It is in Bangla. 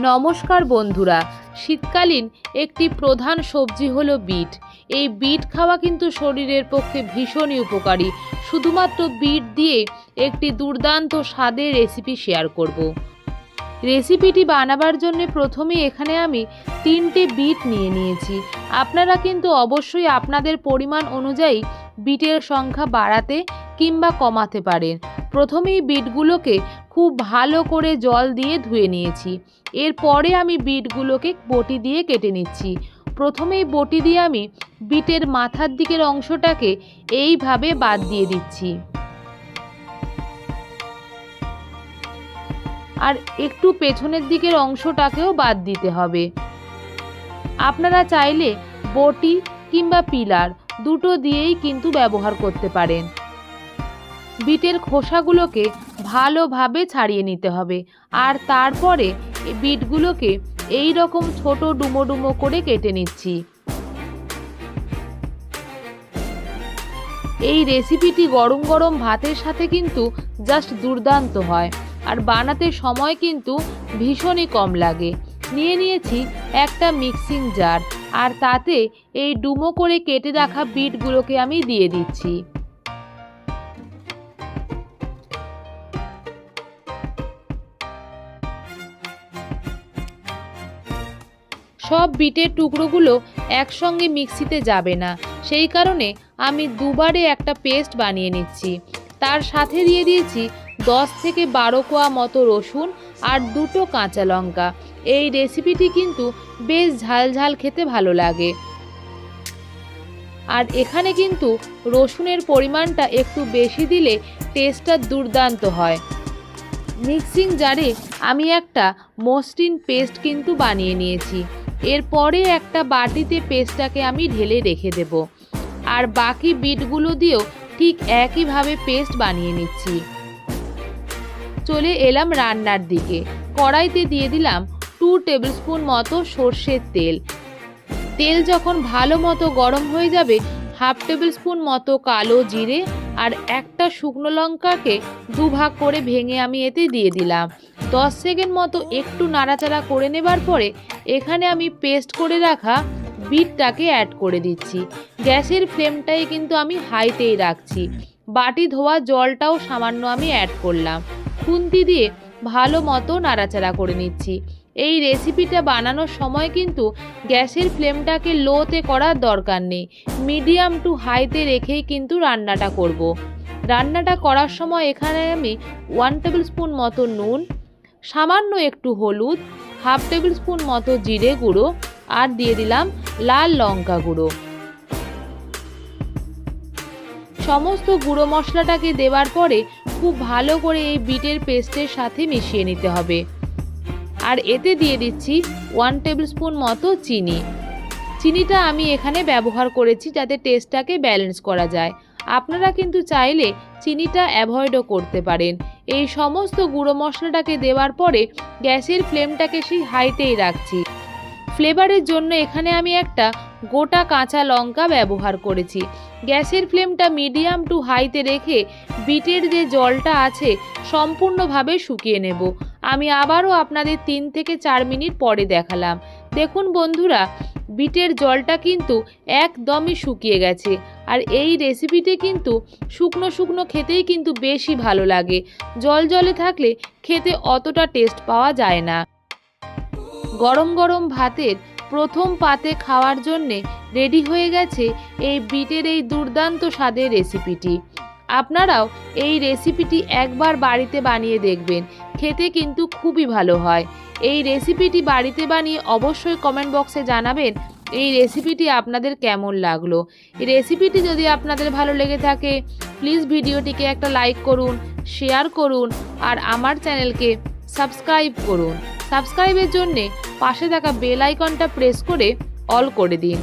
নমস্কার বন্ধুরা, শীতকালীন একটি প্রধান সবজি হলো বিট। এই বিট খাওয়া কিন্তু শরীরের পক্ষে ভীষণই উপকারী। শুধুমাত্র বিট দিয়ে একটি দুর্দান্ত স্বাদের রেসিপি শেয়ার করব। রেসিপিটি বানাবার জন্য প্রথমে এখানে আমি তিনটে বিট নিয়ে নিয়েছি। আপনারা কিন্তু অবশ্যই আপনাদের পরিমাণ অনুযায়ী বিটের সংখ্যা বাড়াতে কিংবা কমাতে পারেন। প্রথমেই বিটগুলোকে খুব ভালো করে জল দিয়ে ধুয়ে নিয়েছি। এরপরে আমি বিটগুলোকে বটি দিয়ে কেটে নিচ্ছি। প্রথমেই বটি দিয়ে আমি বিটের মাথার দিকের অংশটাকে এইভাবে বাদ দিয়ে দিচ্ছি। আর একটু পেছনের দিকের অংশটাকেও বাদ দিতে হবে। আপনারা চাইলে বটি কিংবা পিলার দুটো দিয়েই কিন্তু ব্যবহার করতে পারেন। বিটের খোসাগুলোকে ভালোভাবে ছাড়িয়ে নিতে হবে। আর তারপরে বিটগুলোকে এই রকম ছোট ডুমো ডুমো করে কেটে নিচ্ছি। এই রেসিপিটি গরম গরম ভাতের সাথে কিন্তু জাস্ট দুর্দান্ত হয়। আর বানাতে সময় কিন্তু ভীষণই কম লাগে। নিয়ে নিয়েছি একটা মিক্সিং জার। আর তাতে এই ডুমো করে কেটে রাখা বিটগুলোকে আমি দিয়ে দিচ্ছি। সব বিটের টুকরোগুলো একসঙ্গে মিক্সিতে যাবে না। সেই কারণে আমি দুবারে একটা পেস্ট বানিয়ে নিচ্ছি। তার সাথে দিয়ে দিয়েছি দশ থেকে বারো কোয়া মতো রসুন আর দুটো কাঁচা লঙ্কা। এই রেসিপিটি কিন্তু বেশ ঝাল ঝাল খেতে ভালো লাগে। আর এখানে কিন্তু রসুনের পরিমাণটা একটু বেশি দিলে টেস্টটা দুর্দান্ত হয়। মিক্সিং জারে আমি একটা মসৃণ পেস্ট কিন্তু বানিয়ে নিয়েছি। এরপরে একটা বাটিতে পেস্টটাকে আমি ঢেলে রেখে দেব। আর বাকি বিটগুলো দিয়েও ঠিক একইভাবে পেস্ট বানিয়ে নিচ্ছি। চলে এলাম রান্নার দিকে। কড়াইতে দিয়ে দিলাম টু টেবিলস্পুন মতো সর্ষের তেল। তেল যখন ভালো মতো গরম হয়ে যাবে, হাফ টেবিল স্পুন মতো কালো জিরে আর একটা শুকনো লঙ্কাকে দুভাগ করে ভেঙে আমি এতে দিয়ে দিলাম। দশ সেকেন্ড মতো একটু নাড়াচাড়া করে নেবার পরে এখানে আমি পেস্ট করে রাখা বিটটাকে অ্যাড করে দিচ্ছি। গ্যাসের ফ্লেমটাই কিন্তু আমি হাইতেই রাখছি। বাটি ধোয়া জলটাও সামান্য আমি অ্যাড করলাম। খুন্তি দিয়ে ভালো মতো নাড়াচাড়া করে নিচ্ছি। এই রেসিপিটা বানানোর সময় কিন্তু গ্যাসের ফ্লেমটাকে লোতে করার দরকার নেই। মিডিয়াম টু হাইতে রেখেই কিন্তু রান্নাটা করব। রান্নাটা করার সময় এখানে আমি ওয়ান টেবিল স্পুন মতো নুন সামান্য একটু হলুদ, হাফ টেবিল স্পুন মতো জিরে গুঁড়ো আর দিয়ে দিলাম লাল লঙ্কা গুঁড়ো। সমস্ত গুঁড়ো মশলাটাকে দেওয়ার পরে খুব ভালো করে এই বিটের পেস্টের সাথে মিশিয়ে নিতে হবে। আর এতে দিয়ে দিচ্ছি ওয়ান টেবিল স্পুন মতো চিনি। চিনিটা আমি এখানে ব্যবহার করেছি যাতে টেস্টটাকে ব্যালেন্স করা যায়। আপনারা কিন্তু চাইলে চিনিটা অ্যাভয়েডও করতে পারেন। এই সমস্ত গুঁড়ো মশলাটাকে দেওয়ার পরে গ্যাসের ফ্লেমটাকে সেই হাইতেই রাখছি। ফ্লেভারের জন্য এখানে আমি একটা গোটা কাঁচা লঙ্কা ব্যবহার করেছি। গ্যাসের ফ্লেমটা মিডিয়াম টু হাইতে রেখে বিটের যে জলটা আছে সম্পূর্ণভাবে শুকিয়ে নেব। আমি আবারও আপনাদের তিন থেকে চার মিনিট পরে দেখালাম। দেখুন বন্ধুরা বিটের জলটা কিন্তু একদমই শুকিয়ে গেছে। আর এই রেসিপিতে কিন্তু শুকনো শুকনো খেতেই কিন্তু বেশি ভালো লাগে। জল জলে থাকলে খেতে অতটা টেস্ট পাওয়া যায় না। গরম গরম ভাতের প্রথম পাতে খাওয়ার জন্যে রেডি হয়ে গেছে এই বিটের এই দুর্দান্ত স্বাদের রেসিপিটি আপনারাও এই রেসিপিটি একবার বাড়িতে বানিয়ে দেখবেন। খেতে কিন্তু খুবই ভালো হয়। এই রেসিপিটি বাড়িতে বানিয়ে অবশ্যই কমেন্ট বক্সে জানাবেন এই রেসিপিটি আপনাদের কেমন লাগল। এই রেসিপিটি যদি আপনাদের ভালো লেগে থাকে প্লিজ ভিডিওটিকে একটা লাইক করুন শেয়ার করুন, আর আমার চ্যানেলকে সাবস্ক্রাইব করুন। সাবস্ক্রাইবের জন্যে পাশে থাকা বেল আইকনটা প্রেস করে অল করে দিন।